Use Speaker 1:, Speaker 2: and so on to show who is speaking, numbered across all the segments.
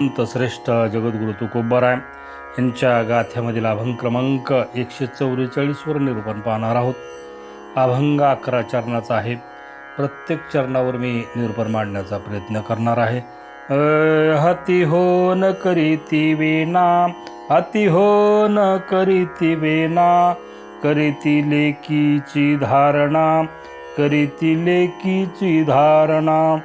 Speaker 1: संत श्रेष्ठ जगद्गुरु तुकोबाराय यांच्या गाथ्यामधील अभंग क्रमांक एकशे चौवेचाळीसवर निरूपण पाहणार आहोत. अभंग अकरा चरणाचा आहे. प्रत्येक चरणावर मी निरूपण मांडण्याचा प्रयत्न करणार आहे. अ, हाती हो न करीती वेना हाती हो न करीती वेना करीती लेकीची धारणा करीती लेकीची धारणा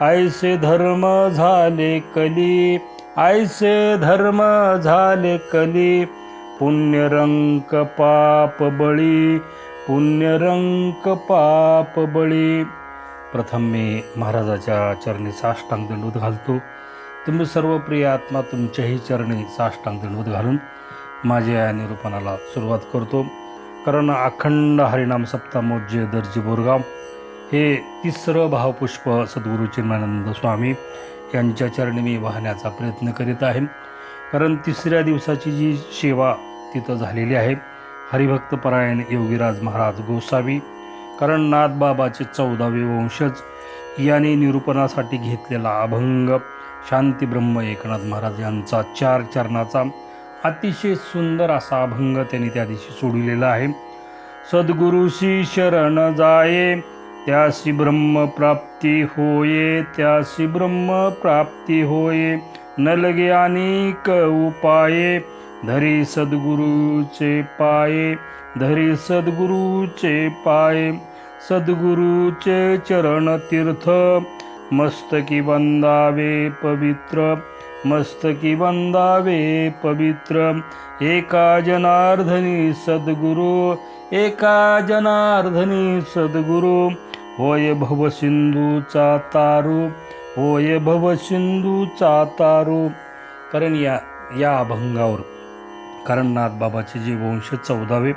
Speaker 1: ऐसे धर्म झाले कली ऐसे धर्म झाले कली. पुण्यरंक पाप बळी पुण्यरंक पाप बळी. प्रथम मी महाराजाच्या चरणी साष्टांग दंडवत घालतो. तुम्ही सर्व प्रिय आत्मा तुमच्याही चरणी साष्टांग दंडवत घालून माझ्या निरूपणाला सुरुवात करतो. कारण अखंड हरिनाम सप्तामोज्य दर्जी बोरगाव. हे तिसरं भावपुष्प सद्गुरू चिन्मानंद स्वामी यांच्या चरणी मी वाहण्याचा प्रयत्न करीत आहे. कारण तिसऱ्या दिवसाची जी सेवा तिथं झालेली आहे हरिभक्तपरायण योगीराज महाराज गोसावी कारण नाथबाबाचे चौदावे वंशज याने निरूपणासाठी घेतलेला अभंग शांती ब्रह्म एकनाथ महाराज यांचा चार चरणाचा अतिशय सुंदर असा अभंग त्यांनी त्या दिवशी सोडलेला आहे. सद्गुरुशी शरण जाये त्यासी ब्रह्म प्राप्ती होये त्यासी ब्रह्म प्राप्ती होये न लगे अनेक उपाये धरी सद्गुरूचे पाये धरी सद्गुरूचे पाये सद्गुरूचे चरण तीर्थ मस्तकी बंदावे पवित्र मस्तकी बंदावे पवित्र एका जनार्धनी सद्गुरु एका जनार्धनी सद्गुरू होय भवसिंधूचा तारू होय भवसिंधूचा तारू. कारण या या अभंगावर कारण नाथबाबाचे जे वंश चौदावे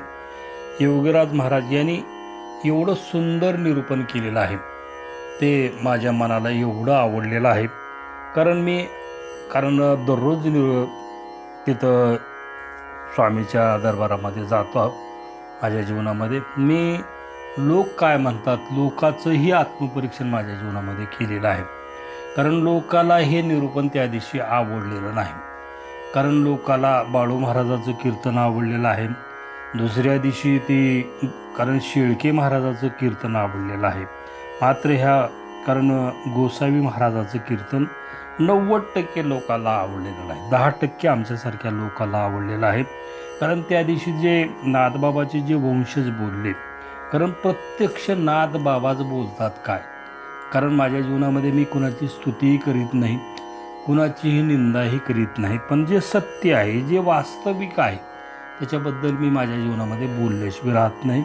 Speaker 1: योगराज महाराज यांनी एवढं सुंदर निरूपण केलेलं आहे. ते माझ्या मनाला एवढं आवडलेलं आहे. कारण मी कारण दररोज नि तिथं स्वामीच्या दरबारामध्ये जातो. माझ्या जीवनामध्ये मी लोक काय म्हणतात? लोकाचंही आत्मपरीक्षण माझ्या जीवनामध्ये केलेलं आहे. कारण लोकाला हे निरूपण त्या दिवशी आवडलेलं नाही. कारण लोकाला बाळू महाराजाचं कीर्तन आवडलेलं आहे. दुसऱ्या दिवशी ते कारण शेळके महाराजाचं कीर्तन आवडलेलं आहे. मात्र ह्या कारण गोसावी महाराजाचं कीर्तन नव्वद टक्के लोकाला आवडलेलं नाही. दहा टक्के आमच्यासारख्या लोकाला आवडलेलं आहे. कारण त्या दिवशी जे नाथबाबाचे जे वंशज बोलले कारण प्रत्यक्ष नाद बाबाच बोलतात काय? कारण माझ्या जीवनामध्ये मी कुणाची स्तुतीही करीत नाही कुणाचीही निंदाही करीत नाही. पण जे सत्य आहे जे वास्तविक आहे त्याच्याबद्दल मी माझ्या जीवनामध्ये बोलल्याशिवाय राहत नाही.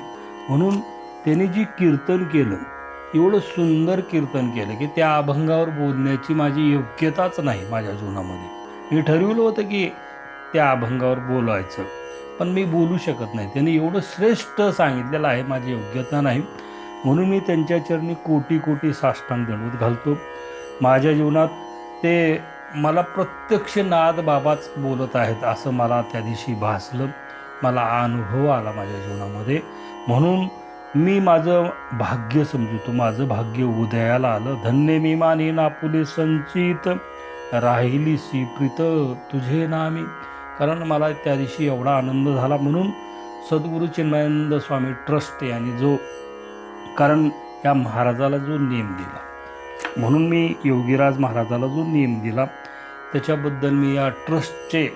Speaker 1: म्हणून त्यांनी जी कीर्तन केलं एवढं सुंदर कीर्तन केलं की त्या अभंगावर बोलण्याची माझी योग्यताच नाही माझ्या जीवनामध्ये. मी ठरविलं होतं की त्या अभंगावर बोलायचं. पण मी बोलू शकत नाही. त्यांनी एवढं श्रेष्ठ सांगितलेलं आहे माझी योग्यता नाही. म्हणून मी त्यांच्या चरणी कोटी कोटी साष्टांग दंडवत घालतो. माझ्या जीवनात ते मला प्रत्यक्ष नाद बाबाच बोलत आहेत असं मला त्या दिवशी भासलं. मला अनुभव आला माझ्या जीवनामध्ये. म्हणून मी माझं भाग्य समजतो. माझं भाग्य उदयाला आलं. धन्य मी माने नापुले संचित. राहिली सी प्रीत तुझे नामी. कारण मला त्या दिवशी एवढा आनंद झाला म्हणून सद्गुरू चिन्मयानंद स्वामी ट्रस्ट यांनी जो कारण या महाराजाला जो नियम दिला. म्हणून मी योगीराज महाराजाला जो नियम दिला त्याच्याबद्दल मी या ट्रस्टचे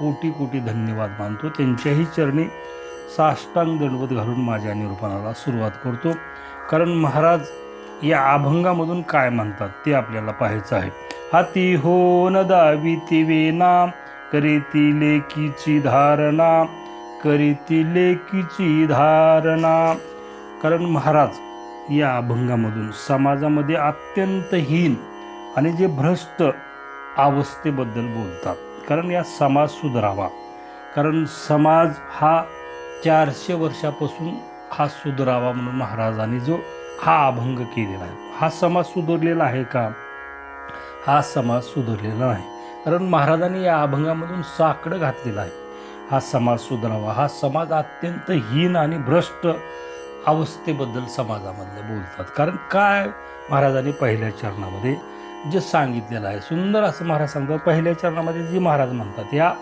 Speaker 1: कोटी कोटी धन्यवाद मानतो. त्यांच्याही चरणी साष्टांग दंडवत घालून माझ्या निरूपणाला सुरुवात करतो. कारण महाराज या अभंगामधून काय म्हणतात ते आपल्याला पाहायचं आहे. हाती हो न दावी ती वेना करीती लेकीची धारणा करीती लेकीची धारणा. कारण महाराज या अभंगामधून समाजामध्ये अत्यंत हीन आणि जे भ्रष्ट अवस्थेबद्दल बोलतात. कारण या समाज सुधारावा. कारण समाज हा चारशे वर्षापासून हा सुधारावा म्हणून महाराजांनी जो हा अभंग केलेला आहे. हा समाज सुधारलेला आहे का? हा समाज सुधारलेला नाही. कारण महाराजांनी या अभंगामधून साकडं घातलेलं आहे. हा समाज सुधारावा हा समाज अत्यंत हीन आणि भ्रष्ट अवस्थेबद्दल समाजामधले बोलतात. कारण काय? महाराजांनी पहिल्या चरणामध्ये जे सांगितलेलं आहे सुंदर असं महाराज सांगतात पहिल्या चरणामध्ये जी महाराज म्हणतात या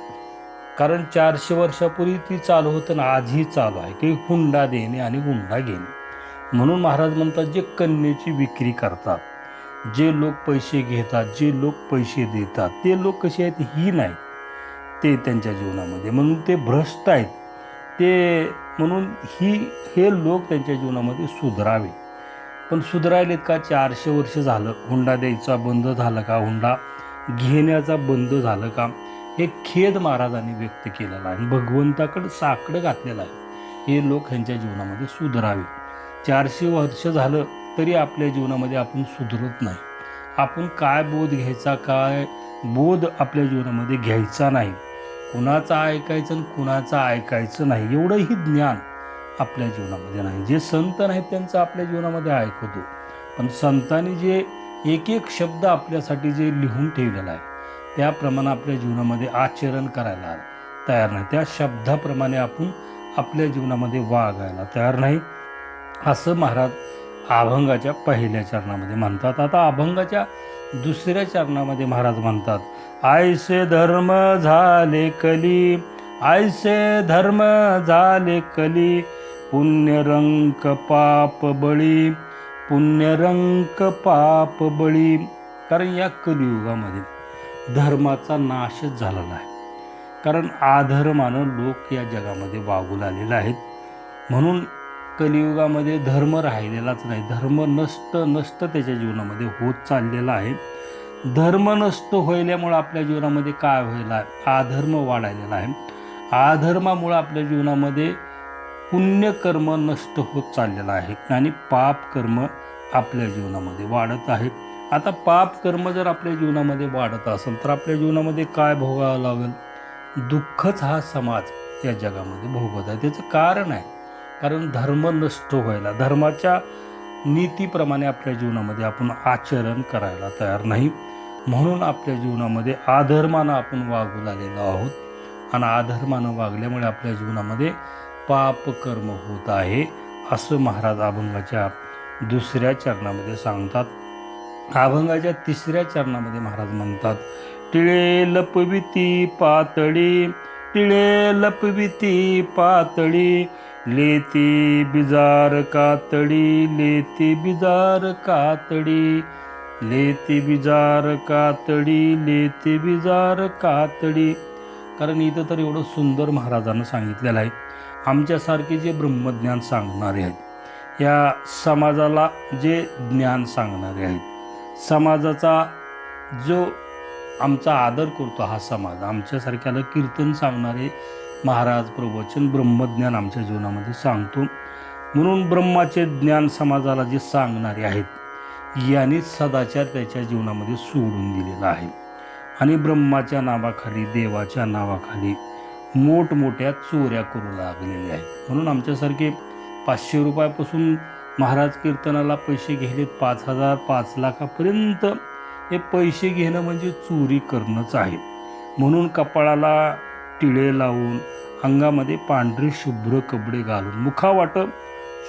Speaker 1: कारण चारशे वर्षापूर्वी ती चालू होतं ना आजही चालू आहे की हुंडा देणे आणि हुंडा घेणे. म्हणून महाराज म्हणतात जे कन्येची विक्री करतात जे लोक पैसे घेतात जे लोक पैसे देतात ते लोक कसे आहेत? ही नाही ते त्यांच्या जीवनामध्ये. म्हणून ते भ्रष्ट आहेत. ते म्हणून ही हे लोक त्यांच्या जीवनामध्ये सुधरावे. पण सुधरायलेत का? चारशे वर्ष झालं. हुंडा द्यायचा बंद झालं का? हुंडा घेण्याचा बंद झालं का? हे खेद महाराजांनी व्यक्त केलेला आहे. आणि भगवंताकडं साकडं घातलेलं आहे. हे लोक ह्यांच्या जीवनामध्ये सुधरावे. चारशे वर्ष झालं. तरी आपल्या जीवनामध्ये आपण सुधरत नाही. आपण काय बोध घ्यायचा काय बोध आपल्या जीवनामध्ये घ्यायचा नाही. कुणाचा ऐकायचं आणि कुणाचं ऐकायचं नाही. एवढंही ज्ञान आपल्या जीवनामध्ये नाही. जे संत नाहीत त्यांचं आपल्या जीवनामध्ये ऐकतो. पण संतांनी जे एक एक शब्द आपल्यासाठी जे लिहून ठेवलेला आहे त्याप्रमाणे आपल्या जीवनामध्ये आचरण करायला तयार नाही. त्या शब्दाप्रमाणे आपण आपल्या जीवनामध्ये वागायला तयार नाही. असं महाराज अभंगाच्या पहिल्या चरणामध्ये म्हणतात. आता अभंगाच्या दुसऱ्या चरणामध्ये महाराज म्हणतात आयसे धर्म झाले कली आयसे धर्म झाले कली पुण्यरंक पाप बळी पुण्यरंक पाप बळी. कारण या कलियुगामध्ये धर्माचा नाशच झालेला आहे. कारण आधर्मानं लोक या जगामध्ये वागू लागलेले आहेत. म्हणून कलियुगामध्ये धर्म राहिलेलाच नाही. धर्म नष्ट नष्ट त्याच्या जीवनामध्ये होत चाललेला आहे. धर्म नष्ट होईल्यामुळं आपल्या जीवनामध्ये काय व्हायला आहे आधर्म वाढायलेला आहे. आधर्मामुळं आपल्या जीवनामध्ये पुण्यकर्म नष्ट होत चाललेलं आहे आणि पाप कर्म आपल्या जीवनामध्ये वाढत आहे. आता पाप कर्म जर आपल्या जीवनामध्ये वाढत असेल तर आपल्या जीवनामध्ये काय भोगावं लागेल? दुःखच हा समाज या जगामध्ये भोगत आहे. त्याचं कारण आहे कारण धर्म नष्ट व्हायला धर्माच्या नीतीप्रमाणे आपल्या जीवनामध्ये आपण आचरण करायला तयार नाही. म्हणून आपल्या जीवनामध्ये आधर्मानं आपण वागू लागलेलो आहोत. आणि आधर्मानं वागल्यामुळे आपल्या जीवनामध्ये पाप कर्म होत आहे असं महाराज अभंगाच्या दुसऱ्या चरणामध्ये सांगतात. अभंगाच्या तिसऱ्या चरणामध्ये महाराज म्हणतात टिळे लपविती पातळी टिळे लपविती पातळी लेती बिजार कातडी लेती बिजार कातडी लेती बिजार कातडी लेती बिजार कातडी. कारण इथं तर एवढं सुंदर महाराजांनं सांगितलेलं आहे. आमच्यासारखे जे ब्रह्मज्ञान सांगणारे आहेत या समाजाला जे ज्ञान सांगणारे आहेत समाजाचा जो आमचा आदर करतो हा समाज आमच्यासारख्याला कीर्तन सांगणारे महाराज प्रवचन ब्रह्मज्ञान आमच्या जीवनामध्ये सांगतो. म्हणून ब्रह्माचे ज्ञान समाजाला जे सांगणारे आहेत याने सदाचार त्याच्या जीवनामध्ये सोडून दिलेला आहे. आणि ब्रह्माच्या नावाखाली देवाच्या नावाखाली मोठमोठ्या चोऱ्या करू लागलेल्या आहेत. म्हणून आमच्यासारखे पाचशे रुपयापासून महाराज कीर्तनाला पैसे घेतलेत पाच हजार पाच लाखापर्यंत हे पैसे घेणं म्हणजे चोरी करणंच आहे. म्हणून कपाळाला टिळे लावून अंगामध्ये पांढरे शुभ्र कपडे घालून मुखावाटं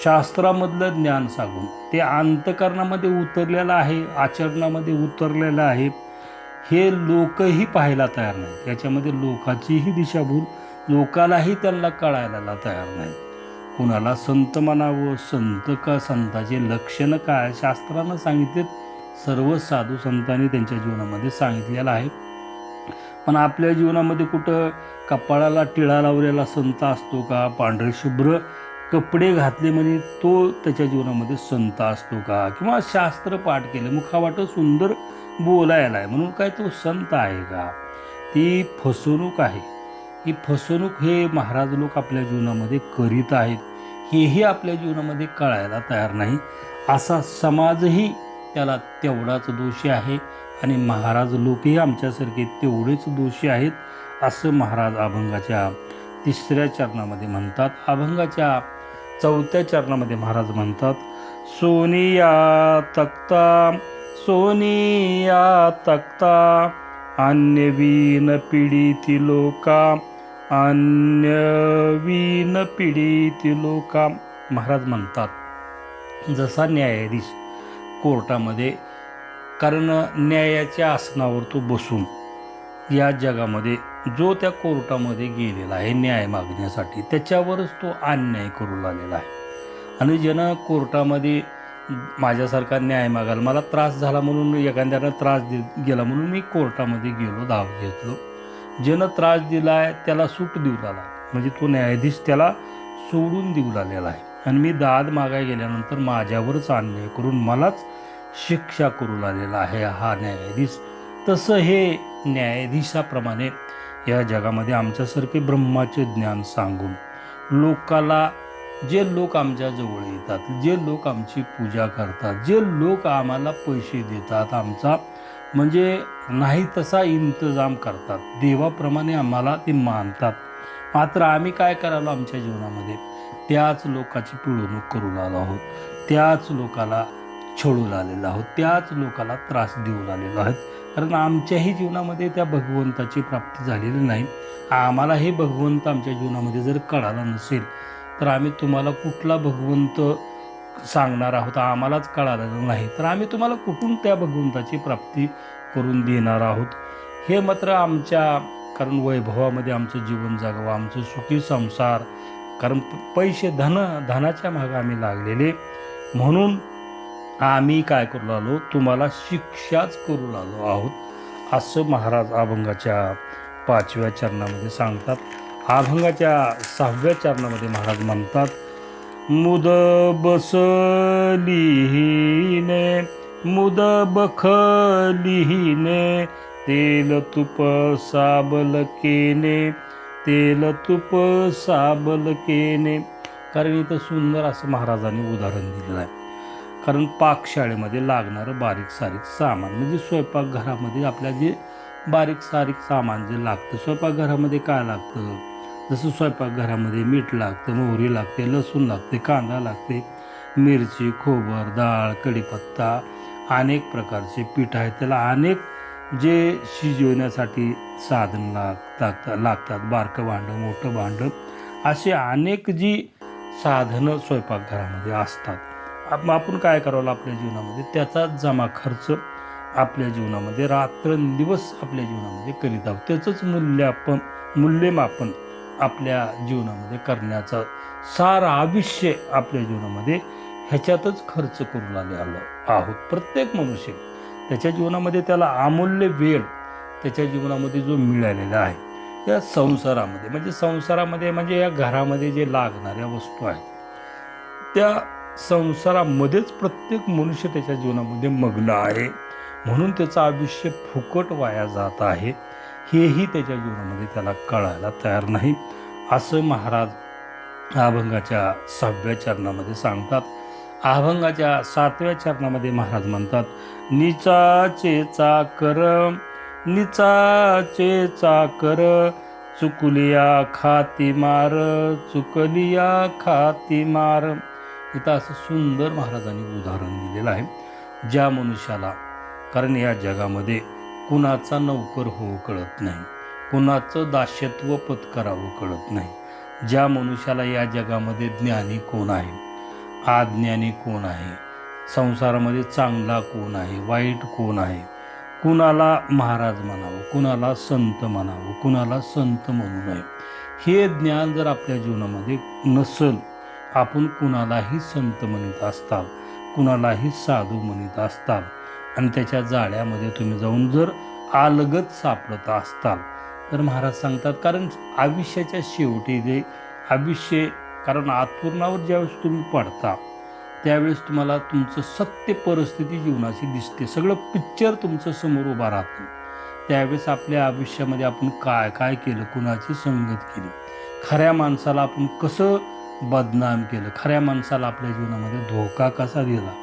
Speaker 1: शास्त्रामधलं ज्ञान सांगून ते अंतकरणामध्ये उतरलेलं आहे आचरणामध्ये उतरलेलं आहे. हे लोकही पाहायला तयार नाहीत. याच्यामध्ये लोकाचीही दिशाभूल लोकालाही त्यांना कळायला तयार नाही कुणाला संत म्हणावं संत का संताचे लक्षणं काय? शास्त्रानं सांगितलेत सर्व साधू संतांनी त्यांच्या जीवनामध्ये सांगितलेलं आहे. पण आपल्या जीवनामध्ये कुठं कपाळाला टिळा लावलेला संत असतो का पांढरे शुभ्र कपडे घातले म्हणजे तो त्याच्या जीवनामध्ये संत असतो का? किंवा शास्त्र पाठ केले मुखावाटं सुंदर बोलायला आहे म्हणून काय तो संत आहे का? ती फसवणूक आहे. ही फसवणूक हे महाराज लोक आपल्या जीवनामध्ये करीत आहेत. हेही आपल्या जीवनामध्ये कळायला तयार नाही. असा समाजही त्याला तेवढाच दोषी आहे. आणि महाराज लोकही आमच्यासारखे तेवढेच दोषी आहेत असं महाराज अभंगाच्या तिसऱ्या चरणामध्ये म्हणतात. अभंगाच्या चौथ्या चरणामध्ये महाराज म्हणतात सोनिया तक्ता सोनिया तक्ता अन्यवीन पिढीती लोका अन्यवीन पिढीतील लोका. महाराज म्हणतात जसा न्यायाधीश कोर्टामध्ये कारण न्यायाच्या आसनावर तो बसून या जगामध्ये जो त्या कोर्टामध्ये गेलेला आहे न्याय मागण्यासाठी त्याच्यावरच तो अन्याय करू लागलेला आहे. आणि ज्यानं कोर्टामध्ये माझ्यासारखा न्याय मागायला मला त्रास झाला म्हणून एखाद्यानं त्रास दि गेला म्हणून मी कोर्टामध्ये गेलो धाव घेतलो. ज्यानं त्रास दिला आहे त्याला सूट देऊ लागला. म्हणजे तो न्यायाधीश त्याला सोडून देऊ लागलेला आहे. आणि मी दाद मागाय गेल्यानंतर माझ्यावरच अन्याय करून मलाच शिक्षा करू लागलेला आहे. हा न्यायाधीश. तसं हे न्यायाधीशाप्रमाणे या जगामध्ये आमच्यासारखे ब्रह्माचे ज्ञान सांगून लोकाला जे लोक आमच्याजवळ येतात जे लोक आमची पूजा करतात जे लोक आम्हाला पैसे देतात आमचा म्हणजे नाही तसा इंतजाम करतात. देवाप्रमाणे आम्हाला ते मानतात. मात्र आम्ही काय करायला आमच्या जीवनामध्ये? त्याच लोकाची पिळवणूक करू लागलो आहोत. त्याच लोकाला छळू लागलेलो आहोत. त्याच लोकाला त्रास देऊ आलेलो आहोत. कारण आमच्याही जीवनामध्ये त्या भगवंताची प्राप्ती झालेली नाही. आम्हाला हे भगवंत आमच्या जीवनामध्ये जर कळाला नसेल तर आम्ही तुम्हाला कुठला भगवंत सांगणार आहोत? आम्हालाच कळालं नाही. तर आम्ही तुम्हाला कुठून त्या भगवंताची प्राप्ती करून देणार आहोत? हे मात्र आमच्या कारण वैभवामध्ये आमचं जीवन जगावं आमचं सुखी संसार कारण पैसे धन धनाच्या मागं आम्ही लागलेले. म्हणून आम्ही काय करू लागलो? तुम्हाला शिक्षाच करू लागलो आहोत असं महाराज अभंगाच्या पाचव्या चरणामध्ये सांगतात. अभंगाच्या सहाव्या चरणामध्ये महाराज म्हणतात मुद बसलिहीने मुद बखलिहीने तेल तुप साबलकेने तेल तुप साबलकेने कारण इथं सुंदर असं महाराजांनी उदाहरण दिलेलं आहे. कारण पाकशाळेमध्ये लागणारं बारीक सारीक सामान म्हणजे स्वयंपाकघरामध्ये आपल्या जे बारीक सारीक सामान जे लागतं स्वयंपाकघरामध्ये काय लागतं? जसं स्वयंपाकघरामध्ये मीठ लागतं मोहरी लागते लसूण लागते कांदा लागते मिरची खोबर डाळ कढीपत्ता अनेक प्रकारचे पीठ आहेत. त्याला अनेक जे शिजवण्यासाठी साधन लागतात लागतात बारकं भांडं मोठं भांडं असे अनेक जी साधनं स्वयंपाकघरामध्ये असतात. आप- आपण काय करावं आपल्या जीवनामध्ये? त्याचा जमा खर्च आपल्या जीवनामध्ये रात्रंदिवस आपल्या जीवनामध्ये करीत आहोत. त्याचंच मूल्य आपण मूल्यमापन आपल्या जीवनामध्ये करण्याचा सारा आयुष्य आपल्या जीवनामध्ये ह्याच्यातच खर्च करून आले आलो आहोत. प्रत्येक मनुष्य त्याच्या जीवनामध्ये त्याला अमूल्य वेळ त्याच्या जीवनामध्ये जो मिळालेला आहे या संसारामध्ये म्हणजे संसारामध्ये म्हणजे या घरामध्ये जे लागणाऱ्या वस्तू आहेत त्या संसारामध्येच प्रत्येक मनुष्य त्याच्या जीवनामध्ये मग्न आहे. म्हणून त्याचं आयुष्य फुकट वाया जात आहे. हेही त्याच्या जीवनामध्ये त्याला कळायला तयार नाही. असं महाराज अभंगाच्या सहाव्या चरणामध्ये सांगतात. अभंगाच्या सातव्या चरणामध्ये महाराज म्हणतात निचाचे चाकर निचाचे चाकर चुकलिया खाती मार चुकलिया खाती मार. इथं असं सुंदर महाराजांनी उदाहरण दिलेलं आहे. ज्या मनुष्याला कारण या जगामध्ये कुणाचा नौकर होऊ कळत नाही कुणाचं दास्यत्व पत्करावं कळत नाही. ज्या मनुष्याला या जगामध्ये ज्ञानी कोण आहे? आज्ञानी कोण आहे? संसारामध्ये चांगला कोण आहे? वाईट कोण आहे? कुणाला महाराज म्हणावं? कुणाला संत म्हणावं? कुणाला संत म्हणू नये? हे ज्ञान जर आपल्या जीवनामध्ये नसेल आपण कुणालाही संत म्हणत असताल कुणालाही साधू म्हणत असताल आणि त्याच्या जाळ्यामध्ये तुम्ही जाऊन जर आलगत सापडत असताल तर महाराज सांगतात कारण आयुष्याच्या शेवटी जे आयुष्य कारण आत्पूर्णावर ज्यावेळेस तुम्ही पडता त्यावेळेस तुम्हाला तुमचं सत्य परिस्थिती जीवनाची दिसते. सगळं पिक्चर तुमचं समोर उभा राहतं. त्यावेळेस आपल्या आयुष्यामध्ये आपण काय काय केलं कुणाची संगत केली? खऱ्या माणसाला आपण कसं बदनाम केलं. खऱ्या माणसाला आपल्या जीवनामध्ये धोका कसा दिला?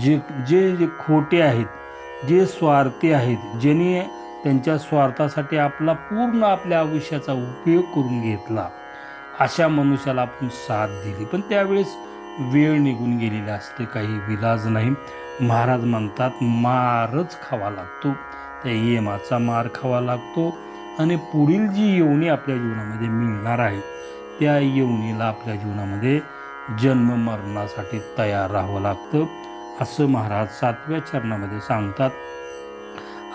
Speaker 1: जे जे जे खोटे आहेत जे स्वार्थी आहेत ज्यांनी त्यांच्या स्वार्थासाठी आपला पूर्ण आपल्या आयुष्याचा उपयोग करून घेतला अशा मनुष्याला आपण साथ दिली. पण त्यावेळेस वेळ निघून गेलेली असते काही विलाज नाही. महाराज म्हणतात मारच खावा लागतो. त्या येमाचा मार खावा लागतो आणि पुढील जी येवणी आपल्या जीवनामध्ये मिळणार आहे त्या येवणीला आपल्या जीवनामध्ये जन्म मरणासाठी तयार राहावं लागतं असं महाराज सातव्या चरणामध्ये सांगतात.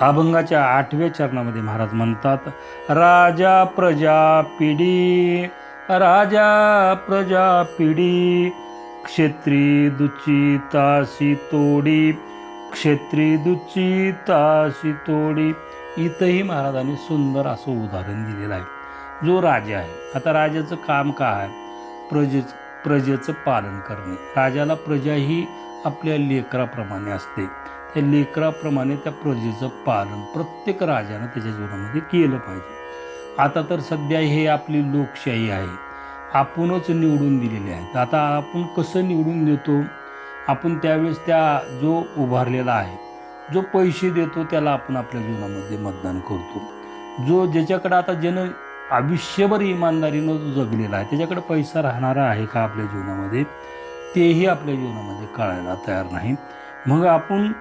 Speaker 1: अभंगाच्या आठव्या चरणामध्ये महाराज म्हणतात राजा प्रजा पिढी राजा प्रजा पिढी क्षेत्री दुची ताशी तोडी क्षेत्री दुची ताशी तोडी. इथंही महाराजांनी सुंदर असं उदाहरण दिलेलं आहे. जो राजा आहे. आता राजाचं काम काय आहे? प्रजे प्रजेचं पालन करणे. राजाला प्रजा ही आपल्या लेकराप्रमाणे असते. त्या लेकराप्रमाणे त्या प्रजेचं पालन प्रत्येक राजानं त्याच्या जीवनामध्ये केलं पाहिजे. आता तर सध्या हे आपली लोकशाही आहे. आपणच निवडून दिलेले आहेत. आता आपण कसं निवडून देतो? आपण त्यावेळेस त्या जो उभारलेला आहे जो पैसे देतो त्याला आपण आपल्या जीवनामध्ये मतदान करतो. जो ज्याच्याकडं आता ज्यानं आयुष्यभर इमानदारीनं जो जगलेला आहे. त्याच्याकडे पैसा राहणारा आहे का आपल्या जीवनामध्ये? तेही आपल्या जीवनामध्ये कळायला तयार नाही. मग आपण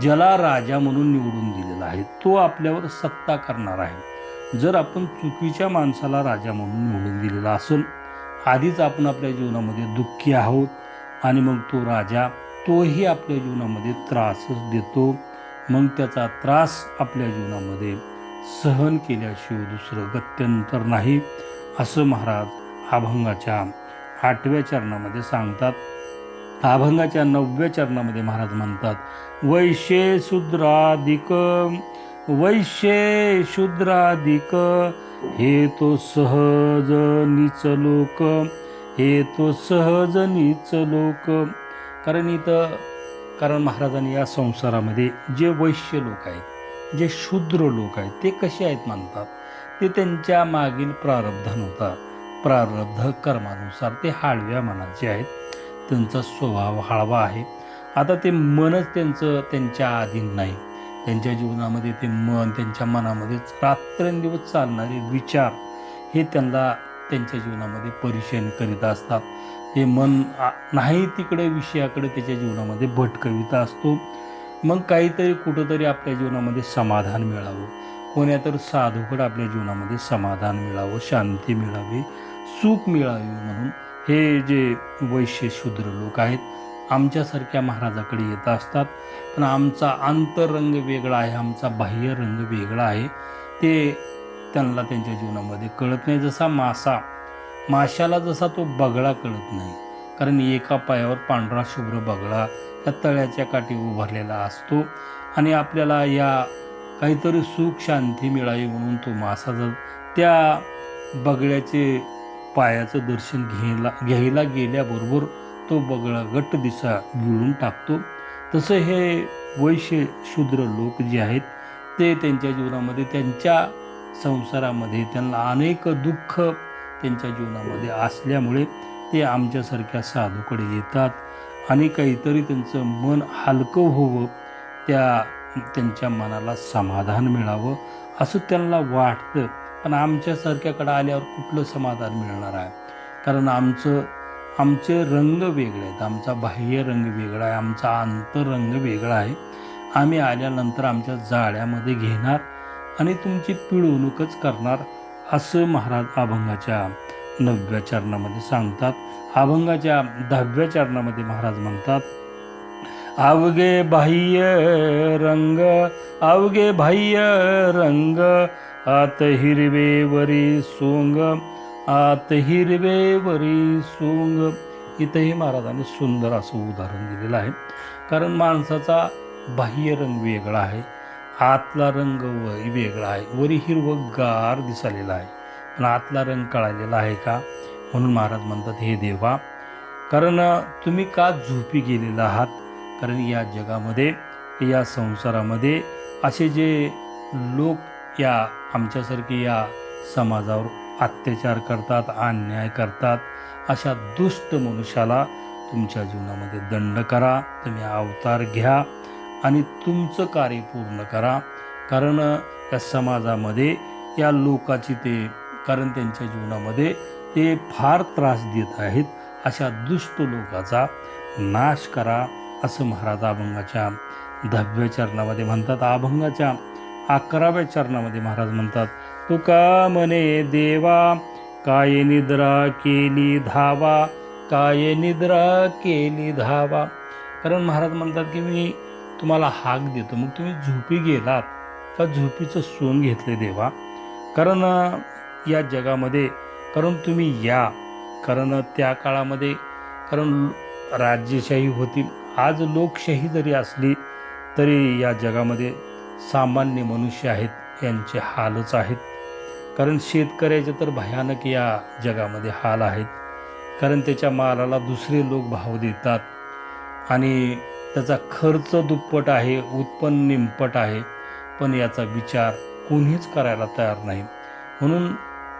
Speaker 1: ज्याला राजा म्हणून निवडून दिलेला आहे तो आपल्यावर सत्ता करणार आहे. जर आपण चुकीच्या माणसाला राजा म्हणून निवडून दिलेला असून आधीच आपण आपल्या जीवनामध्ये दुःखी आहोत आणि मग तो राजा तोही आपल्या जीवनामध्ये त्रासच देतो. मग त्याचा त्रास आपल्या जीवनामध्ये सहन केल्याशिवाय दुसरं गत्यंतर नाही असं महाराज अभंगाच्या आठव्या चरणामध्ये सांगतात. अभंगाच्या नवव्या चरणामध्ये महाराज म्हणतात वैश्य शूद्राधिक वैश्य शूद्राधिक हे तो सहज नीच लोक हे तो सहज नीच लोक. कारण इथं कारण महाराजांनी या संसारामध्ये जे वैश्य लोक आहेत जे शूद्र लोक आहेत ते कसे आहेत म्हणतात? ते त्यांच्या मागील प्रारब्धानुसार प्रारब्ध कर्मानुसार ते हाळव्या मनाचे आहेत. त्यांचा स्वभाव हळवा आहे. आता ते मनच त्यांचं त्यांच्या अधीन नाही. त्यांच्या जीवनामध्ये ते मन त्यांच्या मनामध्ये रात्रंदिवस चालणारे विचार हे त्यांना त्यांच्या जीवनामध्ये परिचयन करीत असतात. ते मन नाही तिकडे विषयाकडे त्याच्या जीवनामध्ये भटकविता असतो. मग काहीतरी कुठंतरी आपल्या जीवनामध्ये समाधान मिळावं. कोण्या तर साधूकडे आपल्या जीवनामध्ये समाधान मिळावं शांती मिळावी सुख मिळावी म्हणून. हे जे वैश्य शूद्र लोक आहेत आमच्यासारख्या महाराजाकडे येत असतात. पण आमचा आंतररंग वेगळा आहे आमचा बाह्य रंग वेगळा आहे. ते त्यांना त्यांच्या जीवनामध्ये कळत नाही. जसा मासा माशाला जसा तो बगळा कळत नाही. कारण एका पायावर पांढरा शुभ्र बगळा त्या तळ्याच्या काठी उभारलेला असतो आणि आपल्याला या काहीतरी सुख शांती मिळावी म्हणून तो मासा जर त्या बगळ्याचे पायाचं दर्शन घ्यायला घ्यायला गेल्याबरोबर तो बगळा गट्ट दिसा गिळून टाकतो. तसं हे वैश्य शूद्र लोक जे आहेत ते त्यांच्या जीवनामध्ये त्यांच्या संसारामध्ये त्यांना अनेक दुःख त्यांच्या जीवनामध्ये असल्यामुळे ते आमच्यासारख्या साधूकडे येतात. आणि काहीतरी त्यांचं मन हलकं व्हावं त्या त्यांच्या मनाला समाधान मिळावं असं त्यांना वाटतं. पण आमच्यासारख्याकडं आल्यावर कुठलं समाधान मिळणार आहे? कारण आमचं आमचे रंग वेगळे आहेत. आमचा बाह्य रंग वेगळा आहे. आमचा अंतरंग वेगळा आहे. आम्ही आल्यानंतर आमच्या जाळ्यामध्ये घेणार आणि तुमची पिळवणूकच करणार असं महाराज अभंगाच्या नवव्या चरणामध्ये सांगतात. अभंगाच्या दहाव्या चरणामध्ये महाराज म्हणतात अवघे बाह्य रंग अवघे बाह्य रंग आत हिरवे वरी सोंग आत हिरवे वरी सोंग. इथंही महाराजांनी सुंदर असं उदाहरण दिलेलं आहे. कारण माणसाचा बाह्य रंग वेगळा आहे आतला रंग व वेगळा आहे वरी हिरवगार दिसालेला आहे. पण आतला रंग कळालेला आहे का? म्हणून महाराज म्हणतात हे देवा कारण तुम्ही का झोपी गेलेला आहात? कारण या जगामध्ये या संसारामध्ये असे जे लोक या आमच्यासारखे या समाजावर अत्याचार करतात अन्याय करतात अशा दुष्ट मनुष्याला तुमच्या जीवनामध्ये दंड करा तुम्ही अवतार घ्या आणि तुमचं कार्य पूर्ण करा. कारण या समाजामध्ये या लोकाची ते कारण त्यांच्या जीवनामध्ये ते फार त्रास देत आहेत अशा दुष्ट लोकाचा नाश करा असं महाराज अभंगाच्या दहाव्या चरणामध्ये म्हणतात. अभंगाच्या अकराव्या चरणामध्ये महाराज म्हणतात तुका म्हणे देवा काय निद्रा केली धावा काय निद्रा केली धावा? कारण महाराज म्हणतात की मी तुम्हाला हाक देतो. मग तुम्ही झोपी गेलात का? झोपीचं सोन घेतले देवा. कारण या जगामध्ये. कारण तुम्ही या. कारण त्या काळामध्ये कारण राज्यशाही होती. आज लोकशाही जरी असली तरी या जगामध्ये सामान्य मनुष्य आहेत यांचे हालच आहेत. कारण शेतकऱ्याचे तर भयानक या जगामध्ये हाल आहेत. कारण त्याच्या मालाला दुसरे लोक भाव देतात. आणि त्याचा खर्च दुप्पट आहे उत्पन्न निंपट आहे. पण याचा विचार कोणीच करायला तयार नाही. म्हणून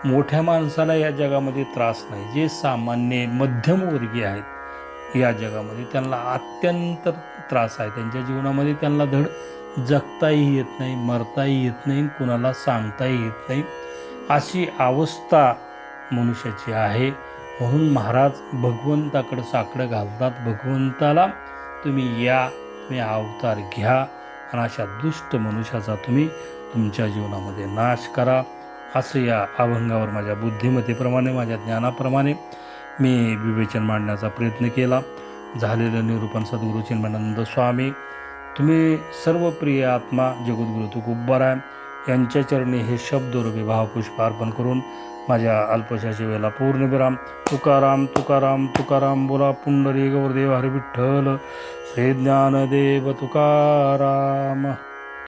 Speaker 1: मोठ्या माणसाला या जगामध्ये त्रास नाही. जे सामान्य मध्यमवर्गीय आहेत या जगामध्ये त्यांना अत्यंत त्रास आहे. त्यांच्या जीवनामध्ये त्यांना धड जगताही येत नाही मरताही येत नाही कुणाला सांगताही येत नाही. अशी अवस्था मनुष्याची आहे. म्हणून महाराज भगवंताकडं साकडं घालतात. भगवंताला तुम्ही या तुम्ही अवतार घ्या आणि अशा दुष्ट मनुष्याचा तुम्ही तुमच्या जीवनामध्ये नाश करा. असं या अभंगावर माझ्या बुद्धिमत्तेप्रमाणे माझ्या ज्ञानाप्रमाणे मी विवेचन मांडण्याचा प्रयत्न केला. झालेलं निरूपण सद्गुरू चिन्मानंद स्वामी तुम्ही सर्व प्रिय आत्मा जगद्गुरु तुकुब्बाराय यांच्या चरणी हे शब्दरूपी भावपुष्प अर्पण करून माझ्या अल्पशा वेळेला पूर्णविराम तुकाराम तुकाराम तुकाराम बोला पुंडरी गौरदेव हरिविठ्ठल. श्री ज्ञानदेव तुकाराम.